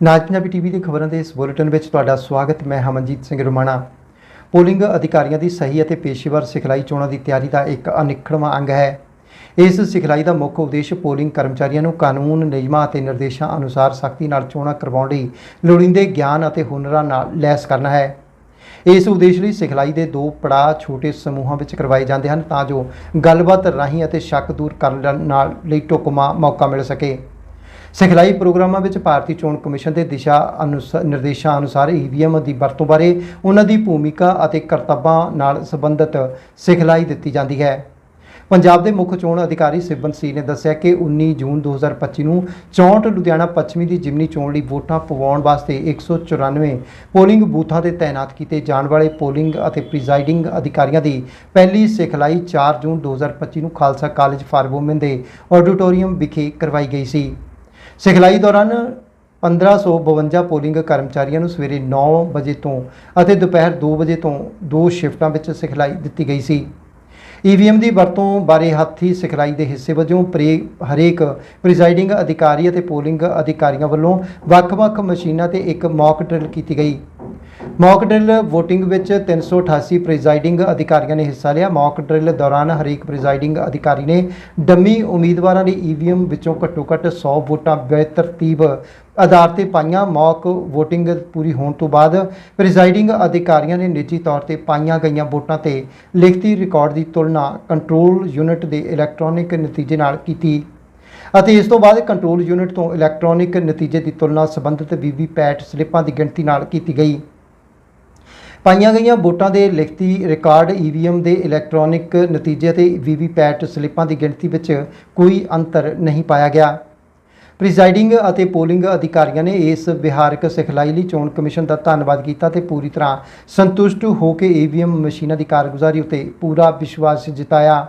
ਨਾਜ Punjabi TV ਦੇ ਖਬਰਾਂ ਦੇ ਇਸ ਬੁਲੇਟਿਨ ਵਿੱਚ ਤੁਹਾਡਾ ਸਵਾਗਤ, ਮੈਂ ਹਮਨਜੀਤ ਸਿੰਘ ਰੁਮਾਣਾ। ਪੋਲਿੰਗ ਅਧਿਕਾਰੀਆਂ ਦੀ ਸਹੀ ਅਤੇ ਪੇਸ਼ੇਵਰ ਸਿਖਲਾਈ ਚੋਣਾਂ ਦੀ ਤਿਆਰੀ ਦਾ ਇੱਕ ਅਨਿੱਖੜਵਾਂ ਅੰਗ ਹੈ। ਇਸ ਸਿਖਲਾਈ ਦਾ ਮੁੱਖ ਉਦੇਸ਼ ਪੋਲਿੰਗ ਕਰਮਚਾਰੀਆਂ ਨੂੰ ਕਾਨੂੰਨ, ਨਿਯਮਾਂ ਅਤੇ ਨਿਰਦੇਸ਼ਾਂ ਅਨੁਸਾਰ ਸਖਤੀ ਨਾਲ ਚੋਣਾਂ ਕਰਵਾਉਣ ਲਈ ਲੋੜੀਂਦੇ ਗਿਆਨ ਅਤੇ ਹੁਨਰਾਂ ਨਾਲ ਲੈਸ ਕਰਨਾ ਹੈ। ਇਸ ਉਦੇਸ਼ ਲਈ ਸਿਖਲਾਈ ਦੇ ਦੋ ਪੜਾਅ ਛੋਟੇ ਸਮੂਹਾਂ ਵਿੱਚ ਕਰਵਾਏ ਜਾਂਦੇ ਹਨ ਤਾਂ ਜੋ ਗੱਲਬਾਤ ਰਾਹੀਂ ਅਤੇ ਸ਼ੱਕ ਦੂਰ ਕਰਨ ਨਾਲ ਲਈ ਢੁਕਮਾ ਮੌਕਾ ਮਿਲ ਸਕੇ। ਸਿਖਲਾਈ ਪ੍ਰੋਗਰਾਮਾਂ ਵਿੱਚ ਭਾਰਤੀ ਚੋਣ ਕਮਿਸ਼ਨ ਦੇ ਦਿਸ਼ਾ ਅਨੁਸਾਰ ਨਿਰਦੇਸ਼ਾਂ ਅਨੁਸਾਰ ਈਵੀਐਮ ਦੀ ਵਰਤੋਂ ਬਾਰੇ ਉਹਨਾਂ ਦੀ ਭੂਮਿਕਾ ਅਤੇ ਕਰਤੱਵਾਂ ਨਾਲ ਸੰਬੰਧਿਤ ਸਿਖਲਾਈ ਦਿੱਤੀ ਜਾਂਦੀ ਹੈ। ਪੰਜਾਬ ਦੇ ਮੁੱਖ ਚੋਣ ਅਧਿਕਾਰੀ ਸਿਬਨ ਸੀ ਨੇ ਦੱਸਿਆ ਕਿ 19 ਜੂਨ 2025 ਨੂੰ 64 ਲੁਧਿਆਣਾ ਪੱਛਮੀ ਦੀ ਜਿਮਨੀ ਚੋਣ ਲਈ ਵੋਟਾਂ ਪਵਾਉਣ ਵਾਸਤੇ 194 ਪੋਲਿੰਗ ਬੂਥਾਂ ਤੇ ਤਾਇਨਾਤ ਕੀਤੇ ਜਾਣ ਵਾਲੇ ਪੋਲਿੰਗ ਅਤੇ ਪ੍ਰੀਜ਼ਾਈਡਿੰਗ ਅਧਿਕਾਰੀਆਂ ਦੀ ਪਹਿਲੀ ਸਿਖਲਾਈ 4 ਜੂਨ 2025 ਨੂੰ ਖਾਲਸਾ ਕਾਲਜ ਫਾਰ ਵੂਮਨ ਦੇ ਆਡੀਟੋਰੀਅਮ ਵਿਖੇ ਕਰਵਾਈ ਗਈ ਸੀ। ਸਿਖਲਾਈ ਦੌਰਾਨ 1552 ਪੋਲਿੰਗ ਕਰਮਚਾਰੀਆਂ ਨੂੰ ਸਵੇਰੇ 9 ਵਜੇ ਤੋਂ ਅਤੇ ਦੁਪਹਿਰ 2 ਵਜੇ ਤੋਂ ਦੋ ਸ਼ਿਫਟਾਂ ਵਿੱਚ ਸਿਖਲਾਈ ਦਿੱਤੀ ਗਈ ਸੀ। ਈਵੀਐਮ ਦੀ ਵਰਤੋਂ ਬਾਰੇ ਹੱਥੀ ਸਿਖਲਾਈ ਦੇ ਹਿੱਸੇ ਵਜੋਂ ਪ੍ਰੇ ਹਰੇਕ ਪ੍ਰੀਜ਼ਾਈਡਿੰਗ ਅਧਿਕਾਰੀ ਅਤੇ ਪੋਲਿੰਗ ਅਧਿਕਾਰੀਆਂ ਵੱਲੋਂ ਵੱਖ-ਵੱਖ ਮਸ਼ੀਨਾਂ ਤੇ ਇੱਕ ਮੌਕ ਡਰਿਲ ਕੀਤੀ ਗਈ। ਮੌਕ ਡਰਿਲ VOTING ਵਿੱਚ 388 ਪ੍ਰੀਜ਼ਾਈਡਿੰਗ ਅਧਿਕਾਰੀਆਂ ਨੇ ਹਿੱਸਾ ਲਿਆ। ਮੌਕ ਡਰਿਲ ਦੌਰਾਨ ਹਰੇਕ ਪ੍ਰੀਜ਼ਾਈਡਿੰਗ ਅਧਿਕਾਰੀ ਨੇ ਡੰਮੀ ਉਮੀਦਵਾਰਾਂ ਲਈ ਈਵੀਐਮ ਵਿੱਚੋਂ ਘੱਟੋ-ਘੱਟ 100 ਵੋਟਾਂ ਬੇਤਰਤੀਬ ਆਧਾਰ ਤੇ ਪਾਈਆਂ। ਮੌਕ VOTING ਪੂਰੀ ਹੋਣ ਤੋਂ ਬਾਅਦ ਪ੍ਰੀਜ਼ਾਈਡਿੰਗ ਅਧਿਕਾਰੀਆਂ ਨੇ ਨਿੱਜੀ ਤੌਰ ਤੇ ਪਾਈਆਂ ਗਈਆਂ ਵੋਟਾਂ ਤੇ ਲਿਖਤੀ ਰਿਕਾਰਡ ਦੀ ਤੁਲਨਾ ਕੰਟਰੋਲ ਯੂਨਿਟ ਦੇ ਇਲੈਕਟ੍ਰੋਨਿਕ ਨਤੀਜੇ ਨਾਲ ਕੀਤੀ। ਅਤੇ ਇਸ ਤੋਂ ਬਾਅਦ ਕੰਟਰੋਲ ਯੂਨਿਟ ਤੋਂ ਇਲੈਕਟ੍ਰੋਨਿਕ ਨਤੀਜੇ ਦੀ ਤੁਲਨਾ ਸੰਬੰਧਿਤ ਵੀਵੀਪੈਟ ਸਲਿੱਪਾਂ ਦੀ ਗਿਣਤੀ ਨਾਲ ਕੀਤੀ ਗਈ। ਪਾਈਆਂ ਗਈਆਂ ਵੋਟਾਂ ਦੇ ਲਿਖਤੀ ਰਿਕਾਰਡ ਈਵੀਐਮ ਦੇ ਇਲੈਕਟ੍ਰੋਨਿਕ ਨਤੀਜੇ ਅਤੇ ਵੀਵੀਪੈਟ ਸਲਿੱਪਾਂ ਦੀ ਗਿਣਤੀ ਵਿੱਚ ਕੋਈ ਅੰਤਰ ਨਹੀਂ ਪਾਇਆ ਗਿਆ। ਪ੍ਰੀਜ਼ਾਈਡਿੰਗ ਅਤੇ ਪੋਲਿੰਗ ਅਧਿਕਾਰੀਆਂ ਨੇ ਇਸ ਵਿਹਾਰਕ ਸਿਖਲਾਈ ਲਈ ਚੋਣ ਕਮਿਸ਼ਨ ਦਾ ਧੰਨਵਾਦ ਕੀਤਾ ਤੇ ਪੂਰੀ ਤਰ੍ਹਾਂ ਸੰਤੁਸ਼ਟ ਹੋ ਕੇ ਈਵੀਐਮ ਮਸ਼ੀਨਾਂ ਦੀ ਕਾਰਗੁਜ਼ਾਰੀ ਉਤੇ ਪੂਰਾ ਵਿਸ਼ਵਾਸ ਜਤਾਇਆ।